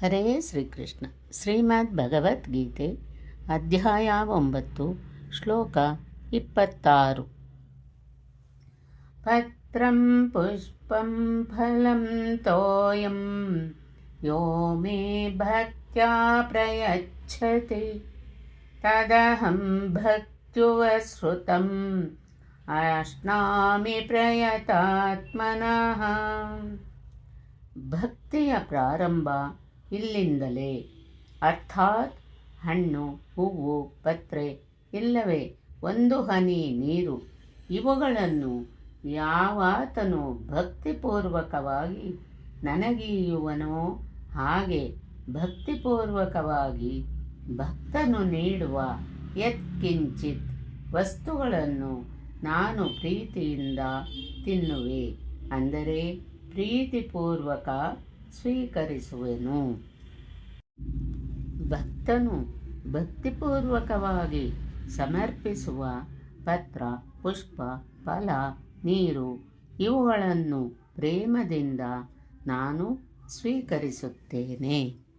ಹರೇ ಶ್ರೀಕೃಷ್ಣ ಶ್ರೀಮದ್ ಭಗವದ್ಗೀತೆ ಅಧ್ಯಾಯ ಒಂಬತ್ತು ಶ್ಲೋಕ ಇಪ್ಪತ್ತಾರು ಪತ್ರಂ ಪುಷ್ಪಂ ಫಲಂ ತೋಯಂ ಯೋ ಮೇ ಭಕ್ತ್ಯಾ ಪ್ರಯಚ್ಛತಿ ತದಹಂ ಭಕ್ತ್ಯುವಶ್ರುತಂ ಅಶ್ನಾಮಿ ಪ್ರಯತಾತ್ಮನಃ ಭಕ್ತಿಯ ಪ್ರಾರಂಭ ಇಲ್ಲಿಂದಲೇ. ಅರ್ಥಾತ್ ಹಣ್ಣು, ಹೂವು, ಪತ್ರೆ ಇಲ್ಲವೇ? ಒಂದು ಹನಿ ನೀರು. ಇವುಗಳನ್ನು ಯಾವಾತನು ಭಕ್ತಿಪೂರ್ವಕವಾಗಿ ನನಗೀಯುವನೋ ಹಾಗೆ ಭಕ್ತಿಪೂರ್ವಕವಾಗಿ ಭಕ್ತನು ನೀಡುವ ಯತ್ಕಿಂಚಿತ್ ವಸ್ತುಗಳನ್ನು ನಾನು ಪ್ರೀತಿಯಿಂದ ತಿನ್ನುವೆ. ಅಂದರೆ ಪ್ರೀತಿಪೂರ್ವಕ ಸ್ವೀಕರಿಸುವೆನು. ಭಕ್ತನು ಭಕ್ತಿಪೂರ್ವಕವಾಗಿ ಸಮರ್ಪಿಸುವ ಪತ್ರ ಪುಷ್ಪ ಫಲ ನೀರು ಇವುಗಳನ್ನು ಪ್ರೇಮದಿಂದ ನಾನು ಸ್ವೀಕರಿಸುತ್ತೇನೆ.